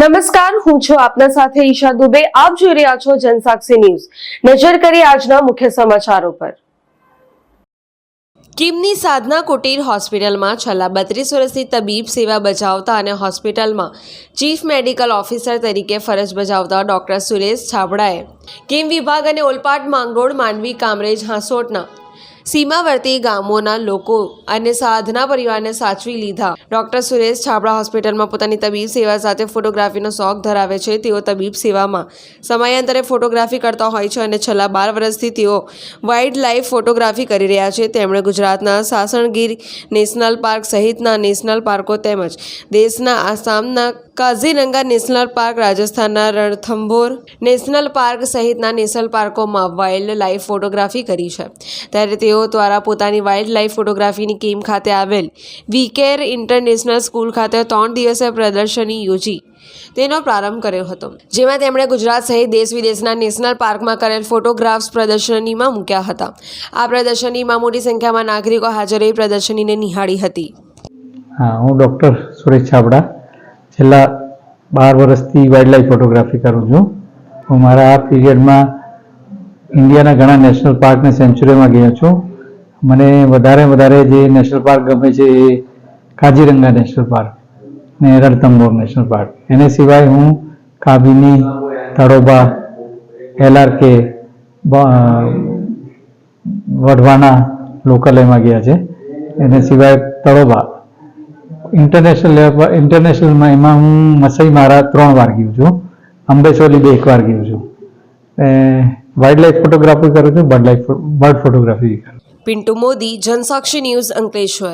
નમસ્કાર, હું છું આપના સાથે ઈશા દુબે. આપ જોઈ રહ્યા છો જનસાક્ષી ન્યૂઝ. નજર કરી આજના મુખ્ય સમાચારો પર. કિમની સાધના કુટીર હોસ્પિટલમાં છેલ્લા બત્રીસ વર્ષથી તબીબ સેવા બજાવતા અને હોસ્પિટલમાં ચીફ મેડિકલ ઓફિસર તરીકે ફરજ બજાવતા ડોક્ટર સુરેશ છાબડાએ કિમ વિભાગ અને ઓલપાડ માંગરોળ, માંડવી, કામરેજ, હાંસોટના સીમાવર્તી ગામોના લોકો અને સાધના પરિવારને સાચવી લીધા. ડોક્ટર સુરેશ છાબડા હોસ્પિટલમાં પોતાની તબીબ સેવા સાથે ફોટોગ્રાફીનો શોખ ધરાવે છે. તેઓ તબીબ સેવામાં સમયાંતરે ફોટોગ્રાફી કરતા હોય છે અને છેલ્લા બાર વર્ષથી તેઓ વાઇલ્ડ લાઈફ ફોટોગ્રાફી કરી રહ્યા છે. તેમણે ગુજરાતના સાસણગીર નેશનલ પાર્ક સહિતના નેશનલ પાર્કો તેમજ દેશના આસામના કાઝીરંગા નેશનલ પાર્ક, રાજસ્થાનના રણથંભોર નેશનલ પાર્ક સહિતના નેશનલ પાર્કોમાં વાઇલ્ડ લાઈફ ફોટોગ્રાફી કરી છે. ત્યારે તેઓ દ્વારા પોતાની વાઇલ્ડ લાઇફ ફોટોગ્રાફીની ટીમ ખાતે આવેલ વીકેર ઇન્ટરનેશનલ સ્કૂલ ખાતે ત્રણ દિવસીય પ્રદર્શની યોજી તેનો પ્રારંભ કર્યો હતો. જેમાં તેમણે ગુજરાત સહિત દેશ વિદેશના નેશનલ પાર્કમાં કરેલ ફોટોગ્રાફ્સ પ્રદર્શનીમાં મૂક્યા હતા. આ પ્રદર્શનીમાં મોટી સંખ્યામાં નાગરિકો હાજર રહી પ્રદર્શનીને નિહાળી હતી. હા, હું ડૉક્ટર સુરેશ છાબડા છેલ્લા બાર વર્ષથી વાઇલ્ડ લાઈફ ફોટોગ્રાફી કરું છું. હું મારા આ પીરિયડમાં ઇન્ડિયાના ઘણા નેશનલ પાર્ક ને સેન્ચુરીમાં ગયો છું. મને વધારે વધારે જે નેશનલ પાર્ક ગમે છે એ કાજીરંગા નેશનલ પાર્ક ને રણતંબોર નેશનલ પાર્ક. એને સિવાય હું કાબિની તળોબા એલઆરકે વઢવાણા લોકલ એમાં ગયા છે. એને સિવાય તળોબા ઇન્ટરનેશનલ લેવલ ઇન્ટરનેશનલમાં એમાં હું મસઈ મારા ત્રણ વાર ગયું છું. અંબેસોલી બે એક વાર ગયું છું. વાઇલ્ડ લાઈફ ફોટોગ્રાફી કરું છું bird life bird photography Pintu Modi Jansakshi news Ankleshwar.